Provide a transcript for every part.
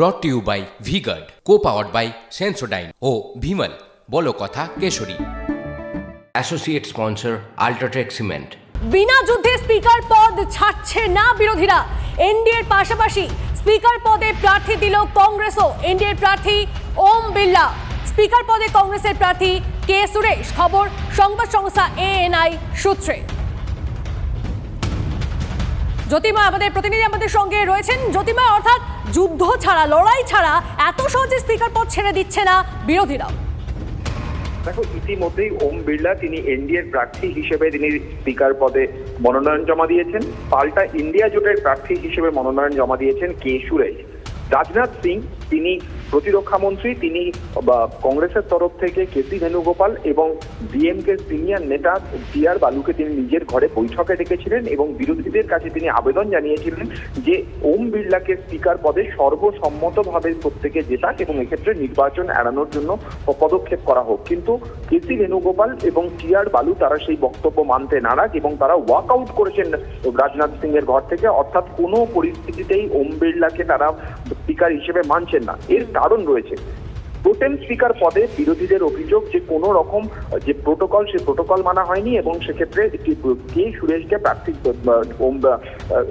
Brought to you by V Guard co powered by Sensodyne ও ভিমল বলো কথা Keshari. Associate sponsor UltraTech cement বিনা যুদ্ধে speaker পদ ছাড়ছে না বিরোধীরা। এনডিএর পাশাপাশি স্পিকার পদে প্রার্থী দিল কংগ্রেসও। এনডিএর প্রার্থী ওম বিড়লা। স্পিকার পদে কংগ্রেসের প্রার্থী কে সুরেশ। খবর সংবাদ সংস্থা এএনআই সূত্রে। জ্যোতিমা আমাদের প্রতিনিধি আমাদের সঙ্গে রয়েছেন। জ্যোতিমা, অর্থাৎ যুদ্ধ ছাড়া, লড়াই ছাড়া এত সহজে স্পিকার পদ ছেড়ে দিচ্ছে না বিরোধীরা। দেখো, ইতিমধ্যেই ওম বিড়লা তিনি এনডিএর প্রার্থী হিসেবে তিনি স্পিকার পদে মনোনয়ন জমা দিয়েছেন। পাল্টা ইন্ডিয়া জোটের প্রার্থী হিসেবে মনোনয়ন জমা দিয়েছেন কে সুরেশ। রাজনাথ সিং, তিনি প্রতিরক্ষা মন্ত্রী তিনি কংগ্রেসের তরফ থেকে কেসি ভেনুগোপাল এবং ডিএমকে সিনিয়র নেতা টি আর বালুকে তিনি নিজের ঘরে বৈঠকে ডেকেছিলেন এবং বিরোধীদের কাছে তিনি আবেদন জানিয়েছিলেন যে ওম বিড়লাকে স্পিকার পদে সর্বসম্মতভাবে প্রত্যেকে জেতাক এবং এক্ষেত্রে নির্বাচন এড়ানোর জন্য পদক্ষেপ করা হোক। কিন্তু কেসি ভেনুগোপাল এবং টি আর বালু তারা সেই বক্তব্য মানতে নারাজ এবং তারা ওয়াক আউট করেছেন রাজনাথ সিং এর ঘর থেকে। অর্থাৎ কোনো পরিস্থিতিতেই ওম বিড়লাকে তারা স্পিকার হিসেবে মানছেন না। এর কারণ রয়েছে। টোটেম স্পিকার পদে বিরোধীদের অভিযোগ যে কোনো রকম, যে প্রোটোকল, সে প্রোটোকল মানা হয়নি এবং সেক্ষেত্রে কে সুরেশকে প্রার্থী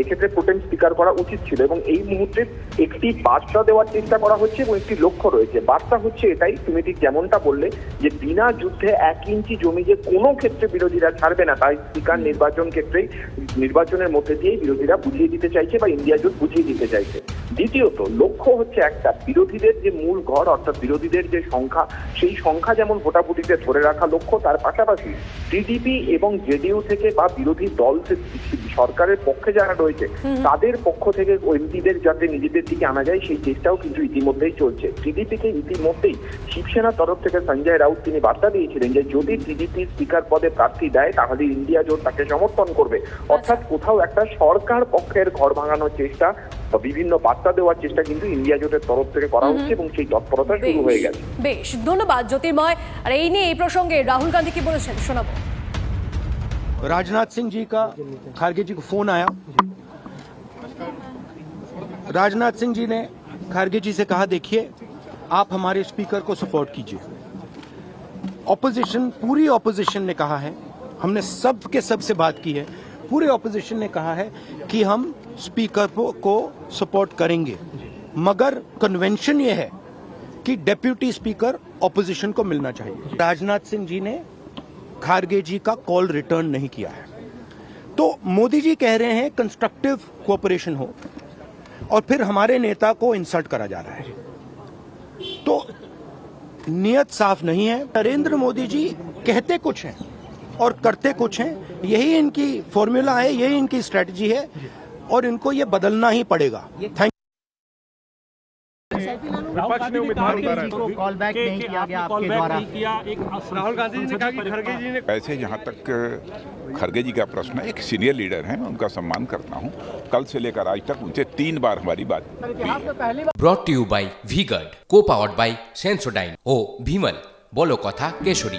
এক্ষেত্রে টোটেম স্পিকার করা উচিত ছিল এবং এই মুহূর্তে একটি বার্তা দেওয়ার চেষ্টা করা হচ্ছে এবং একটি লক্ষ্য রয়েছে। বার্তা হচ্ছে এটাই, তুমি ঠিক যেমনটা বললে যে বিনা যুদ্ধে এক ইঞ্চি জমি যে কোনো ক্ষেত্রে বিরোধীরা ছাড়বে না, তাই স্পিকার নির্বাচন ক্ষেত্রেই, নির্বাচনের মধ্যে দিয়েই বিরোধীরা বুঝিয়ে দিতে চাইছে বা ইন্ডিয়া জোট বুঝিয়ে দিতে চাইছে। দ্বিতীয়ত লক্ষ্য হচ্ছে একটা বিরোধীদের যে মূল ঘর অর্থাৎ বিরোধীদের যে সংখ্যা সেই সংখ্যা যেমন ভোটাভুটিতে ধরে রাখা লক্ষ্য তার পাশাপাশি টিডিপি এবং জেডিইউ থেকে বা বিরোধী দল সরকারের পক্ষে যারা রয়েছে তাদের পক্ষ থেকে এমপিদের যাতে নিজেদের দিকে আনা যায় সেই চেষ্টাও কিন্তু ইতিমধ্যেই চলছে। টিডিপিকে ইতিমধ্যেই শিবসেনার তরফ থেকে সঞ্জয় রাউত তিনি বার্তা দিয়েছিলেন যে যদি টিডিপি স্পিকার পদে প্রার্থী দেয় তাহলে ইন্ডিয়া জোট তাকে সমর্থন করবে। অর্থাৎ কোথাও একটা সরকার পক্ষের ঘর ভাঙানোর চেষ্টা বিভিন্ন বার্তা দেওয়ার চেষ্টা কিন্তু ইন্ডিয়া জোটের তরফ থেকে করা হচ্ছে এবং সেই তৎপরতা শুরু হয়ে গেছে বেশ ধন্যবাদ জ্যোতির্ময় আর এই নিয়ে এই প্রসঙ্গে রাহুল গান্ধী কি বলেছেন শোনাবো राजनाथ सिंह जी का खारगे जी को फोन आया राजनाथ सिंह जी ने खारगे जी से कहा देखिए आप हमारे स्पीकर को सपोर्ट कीजिए ऑपोजिशन पूरी ऑपोजिशन ने कहा है हमने सब के सब से बात की है पूरे ऑपोजिशन ने कहा है कि हम स्पीकर को, सपोर्ट करेंगे। मगर कन्वेंशन ये है कि डेप्यूटी स्पीकर ऑपोजिशन को मिलना चाहिए। राजनाथ सिंह जी ने खारगे जी का कॉल रिटर्न नहीं किया है। तो मोदी जी कह रहे हैं कंस्ट्रक्टिव कोऑपरेशन हो और फिर हमारे नेता को इंसल्ट करा जा रहा है। तो नियत साफ़ नहीं है। नरेंद्र मोदी जी कहते कुछ हैं और करते कुछ हैं यही इनकी फॉर्मूला है यही इनकी स्ट्रेटजी है और इनको ये बदलना ही पड़ेगा। थैंक विपक्ष ने उम्मीदवार कॉल बैक नहीं किया गया आपके द्वारा। राहुल गांधी जी ने कहा कि खड़गे जी ने पैसे यहाँ तक खड़गे जी का प्रश्न है एक सीनियर लीडर हैं मैं उनका सम्मान करता हूँ। कल से लेकर आज तक उनसे तीन बार हमारी बात brought you by V co powered by Sensodyne ओ भीमल बोलो कथा केशोरी।